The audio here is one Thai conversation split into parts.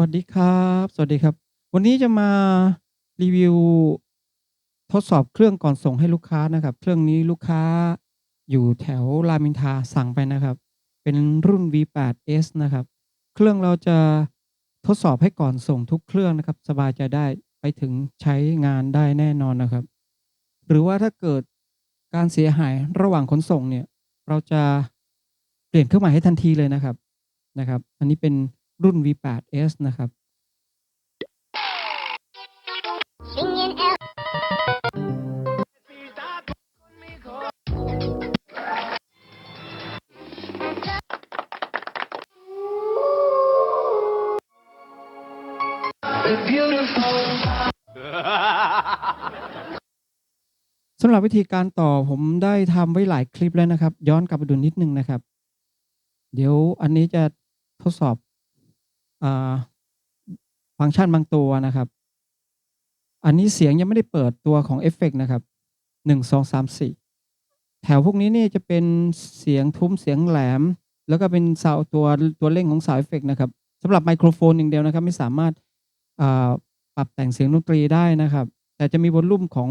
วัสดีครับ สวัสดีครับ วันนี้จะมารีวิวทดสอบเครื่องก่อนส่งให้ลูกค้านะครับ เครื่องนี้ลูกค้าอยู่แถวรามอินทาสั่งไปนะครับ เป็นรุ่น V8S นะครับ เครื่องเราจะทดสอบให้ก่อนส่งทุกเครื่องนะครับ สบายใจได้ไปถึงใช้งานได้แน่นอนนะครับ หรือว่าถ้าเกิดการเสียหายระหว่างขนส่งเนี่ย เราจะเปลี่ยนเครื่องหมายให้ทันทีเลยนะครับนะครับ อันนี้เป็น รุ่น V8S นะครับสำหรับวิธีการต่อผมได้ทำไว้หลายคลิปแล้วนะครับ ย้อนกลับไปดูนิดนึงนะครับ เดี๋ยวอันนี้จะทดสอบ ฟังก์ชันบางตัวนะครับ อันนี้เสียงยังไม่ได้เปิดตัวของเอฟเฟกต์นะครับหนึ่งสองสามสี่แถวพวกนี้นี่จะเป็นเสียงทุ้มเสียงแหลม แล้วก็เป็นซาวตัวตัวเร่งของสาวเอฟเฟกต์นะครับสำหรับไมโครโฟนอย่างเดียวนะครับ ไม่สามารถปรับแต่งเสียงดนตรีได้นะครับ แต่จะมีวอลลุ่มของ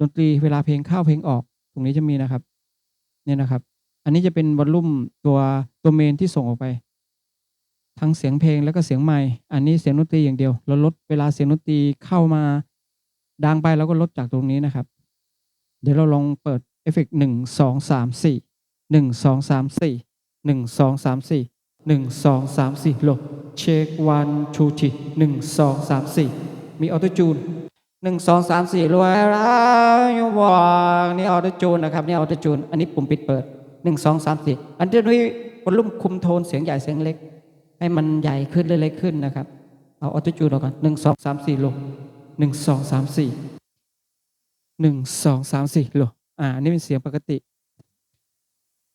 ดนตรีเวลาเพลงเข้าเพลงออก ตรงนี้จะมีนะครับ เนี่ยนะครับ อันนี้จะเป็นวอลลุ่มตัวตัวเมนที่ส่งออกไป ทั้งเสียงเพลงแล้วก็เสียงไมค์อันนี้เสียงดนตรีอย่างเดียว เราลดเวลาเสียงดนตรีเข้ามาดังไปแล้วก็ลดจากตรงนี้นะครับ เดี๋ยวเราลองเปิดเอฟเฟกต์หนึ่งสองสามสี่หนึ่งสองสามสี่หนึ่งสองสามสี่หนึ่งสองสามสี่โหลดเช็ควันทูทีหนึ่งสองสามสี่มีออโต้จูนหนึ่งสองสามสี่รวยแล้วยู่บอกนี่ออโต้จูนนะครับนี่ออโต้จูนอันนี้ปุ่มปิดเปิดหนึ่งสองสามสี่อันนี้วอลลุ่มคุมโทนเสียงใหญ่เสียงเล็ก ให้มันใหญ่ขึ้นเล็กๆขึ้นนะครับ เอาออโต้จูนออกก่อนหนึ่งสองสามสี่ลงหนึ่งสองสามสี่หนึ่งสองสามสี่ลงอ่าอันนี้เป็นเสียงปกติ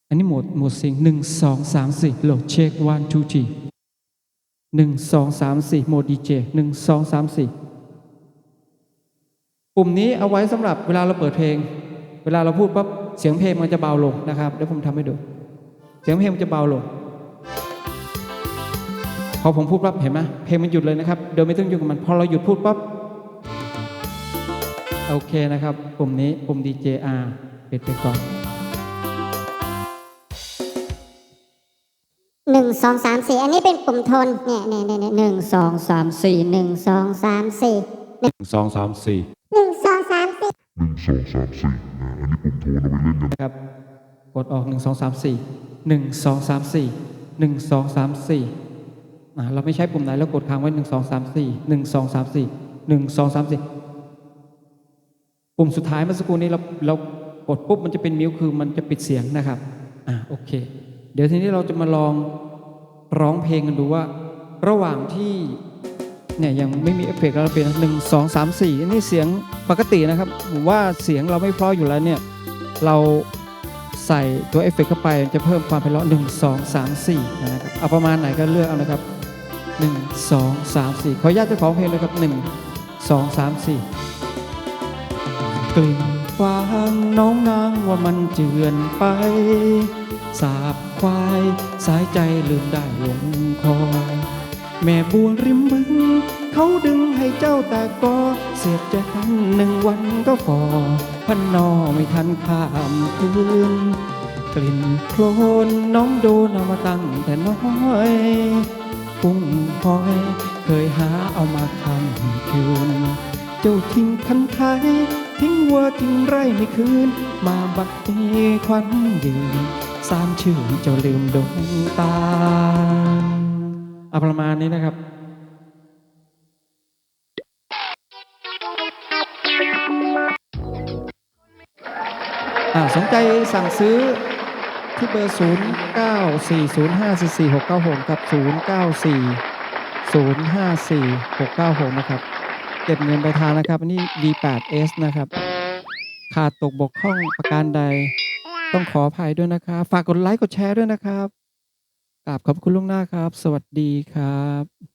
อันนี้โหมดโหมดเสียงหนึ่งสองสามสี่โลเช็ควันทูทีหนึ่งสองสามสี่โหมดดีเจหนึ่งสองสามสี่ปุ่มนี้เอาไว้สำหรับเวลาเราเปิดเพลง เวลาเราพูดปั๊บเสียงเพลงมันจะเบาลงนะครับเดี๋ยวผมทำให้ดู เสียงเพลงมันจะเบาลง อผมพูดปั๊บเห็นไหมเพลงมันหยุดเลยนะครับโดยไม่ต้องยุ่งกับมันพอเราหยุดพูดปั๊บโอเคนะครับปุ่มนี้ปุ่ม DJR ปิดไปก่อนหนึ่งสองสามสี่อันนี้เป็นปุ่มโทนเนี่ยเนี่ยเนี่ยเนี่ยหนึ่งสองสามสี่หนึ่งสองสามสี่สองสามสี่หนึ่งสองสามสี่หนึ่งสองสามสี่นะอันนี้ปุ่มโทนเอาไว้เล่นกันนะครับกดออก1 2 3 4 1 2 3 4 1 2 3 4อ่า เราไม่ใช้ปุ่มไหนเรากดค้างไว้1 2 3 4 1 2 3 4 1 2 3 4ปุ่มสุดท้ายเมื่อสักครู่นี้เราเรากดปุ๊บมันจะเป็นมิวคือมันจะปิดเสียงนะครับอ่าโอเค เดี๋ยวทีนี้เราจะมาลองร้องเพลงกันดูว่า ระหว่างที่เนี่ยยังไม่มีเอฟเฟกต์เราเป็นหนึ่งสองสามสี่อันนี้เสียงปกตินะครับผมว่าเสียงเราไม่เพราะอยู่แล้วเนี่ยเราใส่ตัวเอฟเฟกต์เข้าไปจะเพิ่มความไพเราะหนึ่งสองสามสี่นะครับเอาประมาณไหนก็เลือกเอานะครับ หนึ่งสองสามสี่ขออนุญาตเจ้าของเพลงเลยครับหนึ่งสองสามสี่กลิ่นฟางน้องนางว่ามันเจือนไป สาบควายสายใจลืมได้ลงคอ แม่บัวริมบึง เขาดึงให้เจ้าแต่ก็เสียใจหนึ่งวันก็ฟอพันนอไม่ทันข้ามคืนกลิ่นโคลนน้องโดนเอามาตั้งแต่น้อย กุ้งพอย เคยหาเอามาคำคืน เจ้าทิ้งคันไทยทิ้งวัวทิ้งไร่ไม่คืน มาบัดนี้ควันยืนสามชื่อเจ้าลืมดวงตาเอาประมาณนี้นะครับอ่าสนใจสั่งซื้อ ที่เบอร์ 0 9 4 0 5 4 4 6 9 6กับ 0 9 4 0 5 4 6 9 6 นะครับ เก็บเงินไปทางนะครับ อันนี้ V8S นะครับ ขาดตกบกพร่องประการใด ต้องขออภัยด้วยนะครับ ฝากกดไลค์กดแชร์ด้วยนะครับกราบขอบคุณล่วงหน้าครับ สวัสดีครับ